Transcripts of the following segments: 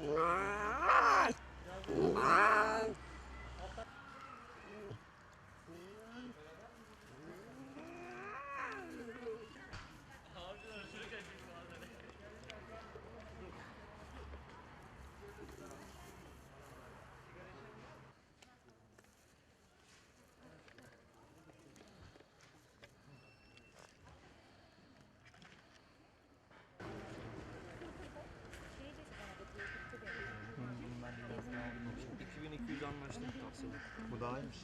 Wow. Tavsiyede. Bu daha iyiymiş.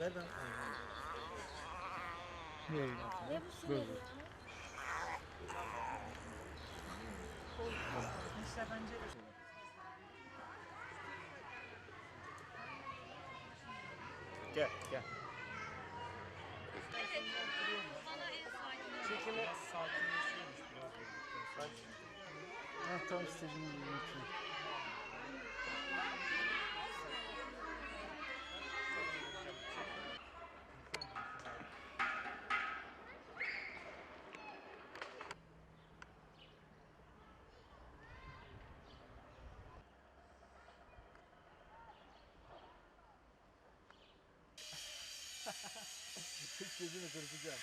Ver ben. Ne bu sinir ya? Gel gel. Çekimi sakinleşiyormuş biraz. Ha, tam istediğim gibi. Gözünü kırpacağım.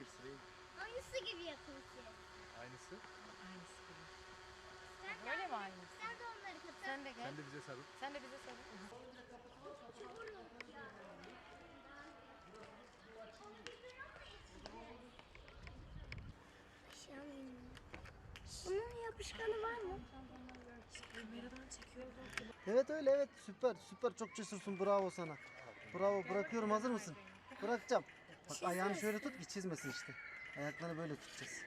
Bir sırayı Aynısı gibi yapıyorsun. aynısı. Öyle mi aynı? Sen de onları katıl. Sen de gel. Sen de bize sarıl. Sen de bize sarıl. Bunun yapışkanı var mı? Evet öyle evet süper süper çok cesursun bravo sana. Bravo bırakıyorum hazır mısın? Bırakacağım. Bak ayağını şöyle tut ki çizmesin işte. Ayaklarını böyle tutacağız.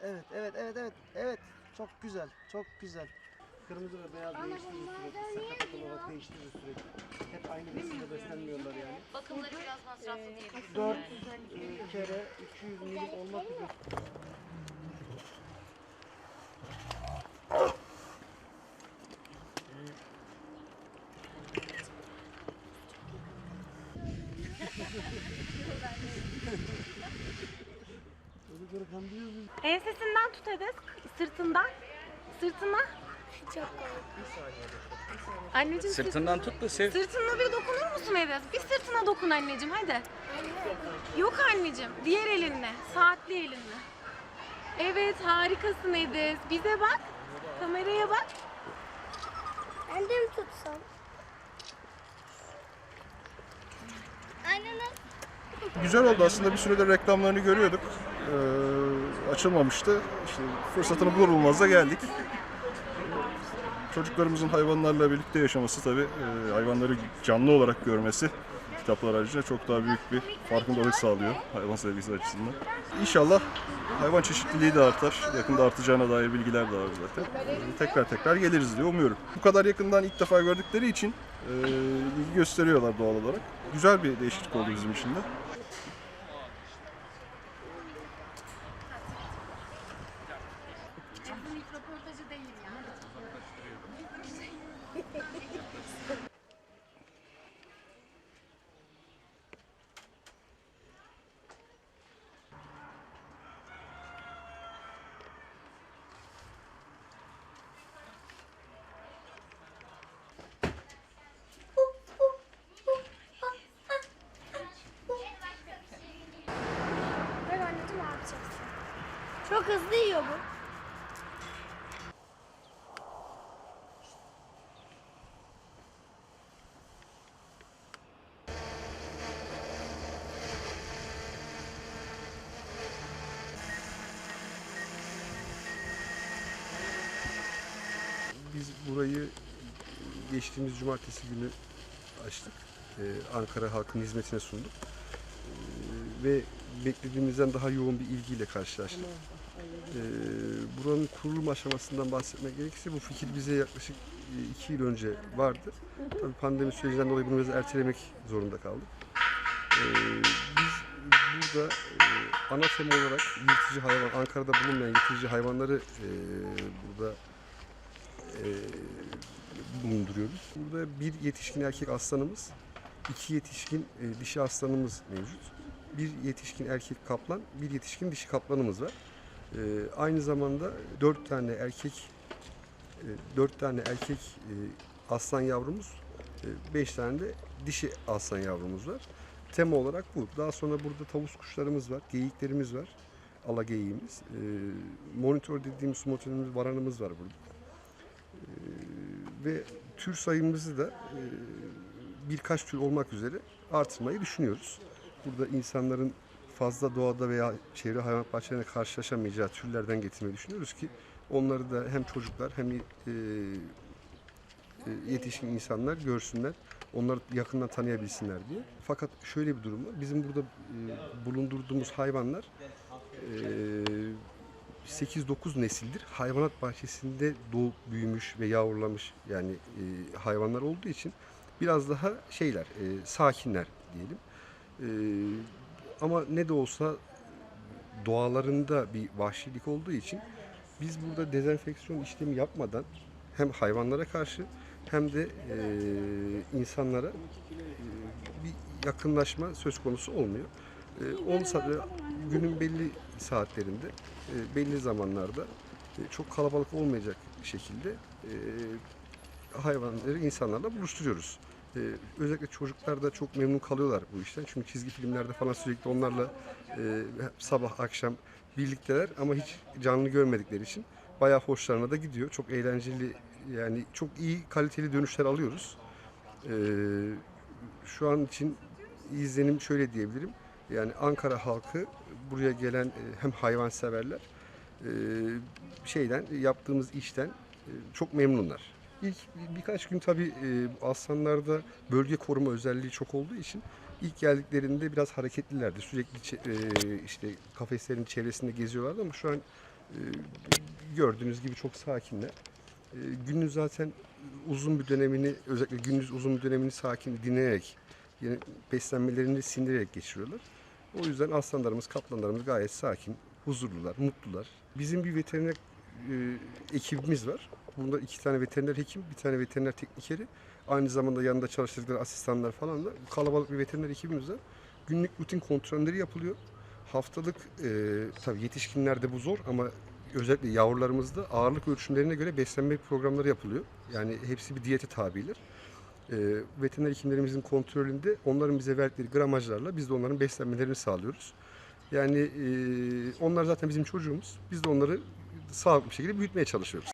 Evet evet evet evet evet çok güzel çok güzel. Kırmızı ve beyaz değiştirir sürekli. Sakat olarak değiştirir sürekli. Hep aynı besinle beslenmiyorlar yani. Bakımları biraz masraflı diyebiliriz. 4 e, kere 200 milim olmak üzere. Ensesinden tut Edes, sırtından. Sırtına. Anneciğim sırt- Sırtından tut da sev. sırtına bir dokunur musun Edes? Bir sırtına dokun anneciğim hadi. Yok anneciğim. Diğer elinle. Saatli elinle. Evet harikasın Edes. Bize bak. Kameraya bak. Ben de mi tutsam? Anne Güzel oldu aslında bir süredir reklamlarını görüyorduk. Ee, açılmamıştı. İşte fırsatını bulur bulmaz da geldik. Çocuklarımızın hayvanlarla birlikte yaşaması tabii e, hayvanları canlı olarak görmesi kitaplar aracılığıyla çok daha büyük bir farkındalık sağlıyor hayvan sevgisi açısından. İnşallah hayvan çeşitliliği de artar. Yakında artacağına dair bilgiler de var zaten. Ee, tekrar tekrar geliriz diye umuyorum. Bu kadar yakından ilk defa gördükleri için e, ilgi gösteriyorlar doğal olarak. Güzel bir değişiklik oldu bizim için de. Röportajı değil yani. Çok hızlı yiyor bu. Biz burayı geçtiğimiz cumartesi günü açtık. Ee, Ankara halkının hizmetine sunduk. Ee, ve beklediğimizden daha yoğun bir ilgiyle karşılaştık. Ee, buranın kurulum aşamasından bahsetmek gerekirse bu fikir bize yaklaşık e, iki yıl önce vardı. Tabii pandemi sürecinden dolayı bunu biraz ertelemek zorunda kaldık. Ee, biz burada e, ana tema olarak yırtıcı hayvan, Ankara'da bulunmayan yırtıcı hayvanları e, burada e, bulunduruyoruz. Burada bir yetişkin erkek aslanımız, iki yetişkin e, dişi aslanımız mevcut. Bir yetişkin erkek kaplan, bir yetişkin dişi kaplanımız var. E, aynı zamanda dört tane erkek dört tane erkek aslan yavrumuz, beş tane de dişi aslan yavrumuz var. Tema olarak bu. Daha sonra burada tavus kuşlarımız var, geyiklerimiz var. Ala geyiğimiz. E, monitör dediğimiz monitörümüz, varanımız var burada. Ve tür sayımızı da e, birkaç tür olmak üzere artırmayı düşünüyoruz. Burada insanların fazla doğada veya çevre hayvan bahçelerine karşılaşamayacağı türlerden getirmeyi düşünüyoruz ki onları da hem çocuklar hem e, e, yetişkin insanlar görsünler, onları yakından tanıyabilsinler diye. Fakat şöyle bir durum var. Bizim burada bulundurduğumuz hayvanlar 8-9 nesildir hayvanat bahçesinde doğup büyümüş ve yavrulamış yani e, hayvanlar olduğu için biraz daha şeyler, e, sakinler diyelim. E, ama ne de olsa doğalarında bir vahşilik olduğu için biz burada dezenfeksiyon işlemi yapmadan hem hayvanlara karşı hem de e, insanlara e, bir yakınlaşma söz konusu olmuyor. E, 10 saat, günün belli saatlerinde, e, belli zamanlarda e, çok kalabalık olmayacak şekilde e, hayvanları insanlarla buluşturuyoruz. E, özellikle çocuklar da çok memnun kalıyorlar bu işten. Çünkü çizgi filmlerde falan sürekli onlarla e, sabah akşam birlikteler ama hiç canlı görmedikleri için bayağı hoşlarına da gidiyor. Çok eğlenceli yani çok iyi kaliteli dönüşler alıyoruz. E, şu an için izlenim şöyle diyebilirim. Yani Ankara halkı buraya gelen e, hem hayvanseverler e, şeyden yaptığımız işten e, çok memnunlar. İlk bir- birkaç gün tabii aslanlarda bölge koruma özelliği çok olduğu için ilk geldiklerinde biraz hareketlilerdi. Sürekli işte kafeslerin çevresinde geziyorlardı ama şu an gördüğünüz gibi çok sakinler. Günün zaten uzun bir dönemini özellikle gündüz uzun bir dönemini sakin dinleyerek yani beslenmelerini sindirerek geçiriyorlar. O yüzden aslanlarımız, kaplanlarımız gayet sakin, huzurlular, mutlular. Bizim bir veteriner e, ekibimiz var. Bunda iki tane veteriner hekim, bir tane veteriner teknikeri. Aynı zamanda yanında çalıştırdıkları asistanlar falan da kalabalık bir veteriner ekibimiz var. Günlük rutin kontrolleri yapılıyor. Haftalık e, tabii yetişkinlerde bu zor ama özellikle yavrularımızda ağırlık ölçümlerine göre beslenme programları yapılıyor. Yani hepsi bir diyete tabiler. E, veteriner hekimlerimizin kontrolünde onların bize verdikleri gramajlarla biz de onların beslenmelerini sağlıyoruz. Yani e, onlar zaten bizim çocuğumuz. Biz de onları sağlıklı bir şekilde büyütmeye çalışıyoruz.